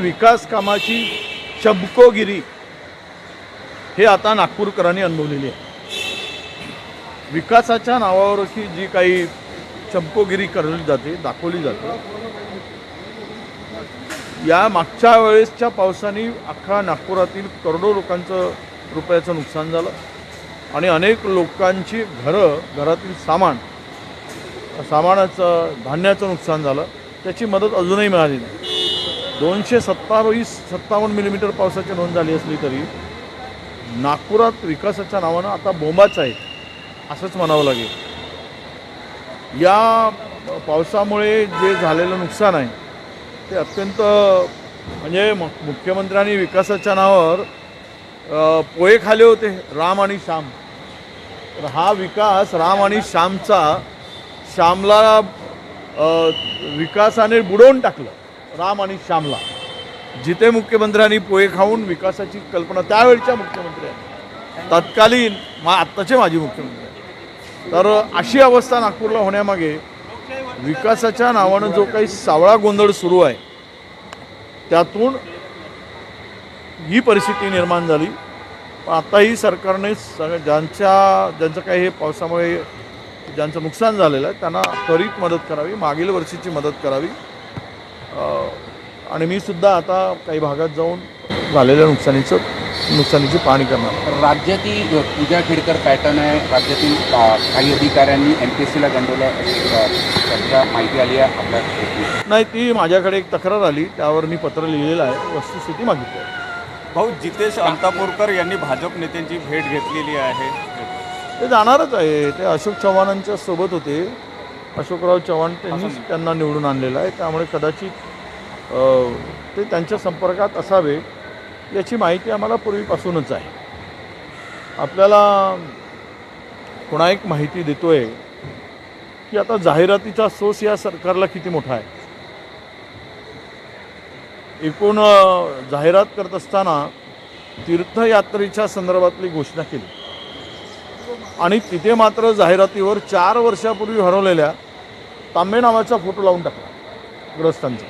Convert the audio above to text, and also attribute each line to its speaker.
Speaker 1: विकास कामाची चबकोगिरी हे आता नागपूरकरांनी अनुभवलेली आहे. विकासाच्या नावावरची जी काही चमकोगिरी करली जाते दाखवली जाते या मागच्या वेळेसच्या पावसाने अख्खा नागपुरातील करोडो लोकांचं रुपयाचं नुकसान झालं आणि अनेक लोकांची घरं घरातील सामान सामानाचं धान्याचं नुकसान झालं. त्याची मदत अजूनही मिळाली नाही. दोनशे सत्तावीस सत्तावन्न मिलीमीटर पावसाची नोंद झाली असली तरी नागपुरात विकासाच्या नावानं आता बोंबाच आहे असंच म्हणावं लागेल. या पावसामुळे जे झालेलं नुकसान आहे ते अत्यंत म्हणजे मुख्यमंत्र्यांनी विकासाच्या नावावर पोहे खाले होते राम आणि श्याम. तर हा विकास राम आणि श्यामचा श्यामला विकासाने बुडवून टाकलं. राम आणि श्यामला. जिथे मुख्यमंत्र्यांनी पोहे खाऊन विकासाची कल्पना त्यावेळच्या मुख्यमंत्र्यांनी तत्कालीन मा आत्ताचे माजी मुख्यमंत्री तर अशी अवस्था नागपूरला होण्यामागे विकासाच्या नावानं जो काही सावळा गोंधळ सुरू आहे त्यातून ही परिस्थिती निर्माण झाली. पण आताही सरकारने सग ज्यांच्या ज्यांचं काही हे पावसामुळे ज्यांचं नुकसान झालेलं आहे त्यांना त्वरित मदत करावी मागील वर्षीची मदत करावी. आणि मी सुद्धा आता काही भागात जाऊन झालेल्या नुकसानीचं नुकसानीची पाहणी करणार.
Speaker 2: राज्यातील पूजा खेडकर पॅटर्न आहे. राज्यातील काही अधिकाऱ्यांनी एम पी एस सीला गंडवलं. अशी अ, चर्चा माहिती आली आहे. आपल्या
Speaker 1: नाही ती माझ्याकडे एक तक्रार आली. त्यावर मी पत्र लिहिलेलं आहे. वस्तुस्थिती मागितली आहे.
Speaker 3: भाऊ जितेश अंतापूरकर यांनी भाजप नेत्यांची भेट घेतलेली आहे.
Speaker 1: ते जाणारच आहे. ते अशोक चव्हाणांच्या सोबत होते. अशोकराव चव्हाण त्यांनीच त्यांना निवडून आणलेलं आहे. त्यामुळे कदाचित ते त्यांच्या संपर्कात असावे याची माहिती आम्हाला पूर्वीपासूनच आहे. आपल्याला पुन्हा एक माहिती देतोय की आता जाहिरातीचा सोस या सरकारला किती मोठा आहे. एकूण जाहिरात करत असताना तीर्थयात्रेच्या संदर्भातली घोषणा केली. आणि तिथे मात्र जाहिरातीवर चार वर्षापूर्वी हरवलेल्या तांबे नावाचा फोटो लावून टाकला. ग्रस्तांचा.